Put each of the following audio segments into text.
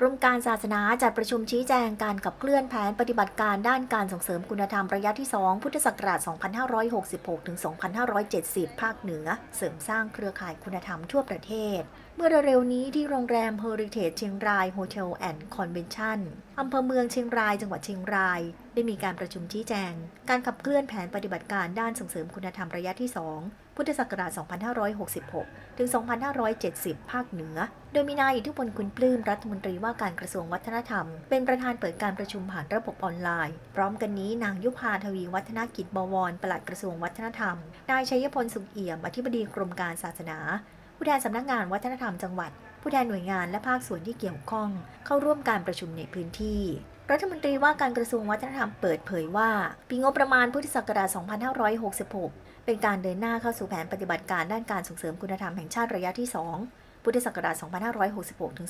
กรมการศาสนาจัดประชุมชี้แจงการขับเคลื่อนแผนปฏิบัติการด้านการส่งเสริมคุณธรรมระยะที่ 2 พุทธศักราช 2566 ถึง 2570 ภาคเหนือ เสริมสร้างเครือข่ายคุณธรรมทั่วประเทศ เมื่อเร็วๆนี้ที่โรงแรม Heritage เชียงราย Hotel and Convention อำเภอเมืองเชียงรายจังหวัดเชียงราย ได้มีการประชุมชี้แจง การขับเคลื่อนแผนปฏิบัติการด้านส่งเสริมคุณธรรมระยะที่ 2 พุทธศักราช 2566 ถึง 2570 ภาคเหนือ โดยมีนายอิทธิพลคุณปลื้มรัฐมนตรีว่าการกระทรวงวัฒนธรรม เป็นประธานเปิดการประชุมผ่านระบบออนไลน์ พร้อมกันนี้นางยุพาทวีวัฒนกิจบวรปลัดกระทรวงวัฒนธรรม นายชัยพลสุขเอี่ยมอธิบดีกรมการศาสนา ผู้แทนสำนักงานวัฒนธรรมจังหวัด ผู้แทนหน่วยงานและภาคส่วนที่เกี่ยวข้อง เข้าร่วมการประชุมในพื้นที่ รัฐมนตรีว่าการกระทรวงวัฒนธรรมเปิดเผยว่า ปีงบประมาณพุทธศักราช 2566 เป็นการเดินหน้าเข้าสู่แผนปฏิบัติการด้านการส่งเสริมคุณธรรมแห่งชาติระยะที่ 2 พุทธศักราช 2566 ถึง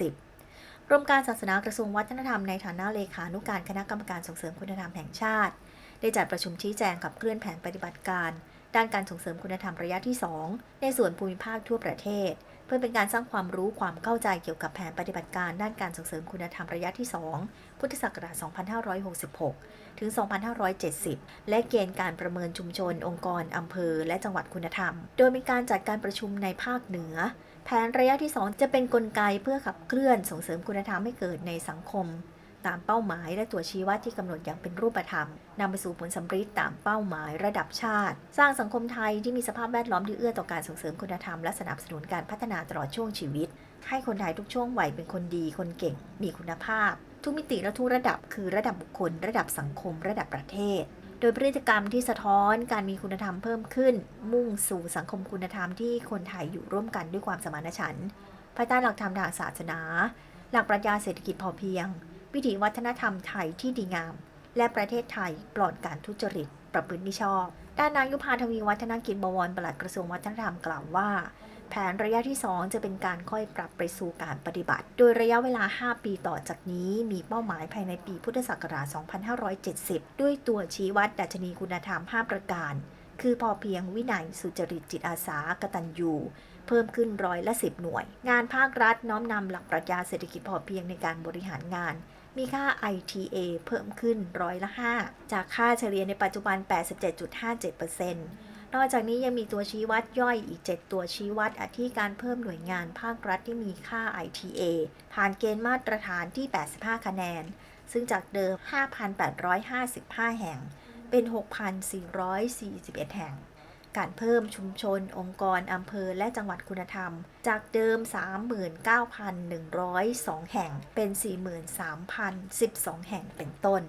2570กรมการศาสนากระทรวงวัฒนธรรมในฐานะเลขานุการคณะกรรมการส่งเสริมคุณธรรมแห่งชาติ ได้จัดประชุมชี้แจงขับเคลื่อนแผนปฏิบัติการ ด้านการส่งเสริมคุณธรรมระยะที่ 2 ในส่วนภูมิภาคทั่วประเทศ เพื่อเป็นการสร้างความรู้ความเข้าใจเกี่ยวกับแผนปฏิบัติการ ด้านการส่งเสริมคุณธรรมระยะที่ 2 พุทธศักราช 2566 ถึง 2570 และเกณฑ์การประเมินชุมชน องค์กร อำเภอ และจังหวัดคุณธรรม โดยมีการจัดการประชุมในภาคเหนือแผนระยะที่ 2 จะเป็นนกลไกเพื่อขับเคลื่อนส่งเสริมคุณธรรมให้เกิดในสังคม ตามเป้าหมายและตัวชี้วัดที่กำหนดอย่างเป็นรูปธรรมนำไปสู่ผลสำฤทธิ์ตามเป้าหมายระดับชาติ สร้างสังคมไทยที่มีสภาพแวดล้อมที่เอื้อต่อการส่งเสริมคุณธรรมและสนับสนุนการพัฒนาตลอดช่วงชีวิต ให้คนไทยทุกช่วงวัยเป็นคนดีคนเก่ง มีคุณภาพ ทุกมิติและทุกระดับคือระดับบุคคล ระดับสังคม ระดับประเทศโดยพฤติกรรมที่สะท้อนการมีคุณธรรมเพิ่มขึ้น มุ่งสู่สังคมคุณธรรมที่คนไทยอยู่ร่วมกันด้วยความสมานฉันท์ภายใต้หลักธรรมทางศาสนา หลักปรัชญาเศรษฐกิจพอเพียง วิถีวัฒนธรรมไทยที่ดีงาม และประเทศไทยปลอดการทุจริต ประพฤติมิชอบ ด้านนางยุพาทวีวัฒนกิจบวรปลัดกระทรวงวัฒนธรรมกล่าวว่า แผนระยะที่ 2 จะเป็นการค่อยปรับไปสู่การปฏิบัติ โดยระยะเวลา 5 ปีต่อจากนี้มีเป้าหมายภายในปีพุทธศักราช 2570 ด้วยตัวชี้วัดดัชนีคุณธรรม 5 ประการ คือพอเพียงวินัยสุจริตจิตอาสากตัญญูเพิ่มขึ้นร้อยละ10หน่วย งานภาครัฐน้อมนำหลักปรัชญาเศรษฐกิจพอเพียงในการบริหารงาน มีค่า ITA เพิ่มขึ้นร้อยละ 5 จากค่าเฉลี่ยในปัจจุบัน 87.57%นอกจากนี้ยังมีตัวชี้วัดย่อยอีก 7 ตัวชี้วัดอาทิการเพิ่มหน่วยงานภาครัฐที่มีค่า ITA ผ่านเกณฑ์มาตรฐานที่ 85 คะแนน ซึ่งจากเดิม 5,855 แห่ง เป็น 6,441 แห่ง การเพิ่มชุมชน องค์กร อำเภอ และจังหวัดคุณธรรม จากเดิม 39,102 แห่ง เป็น 43,012 แห่งเป็นต้น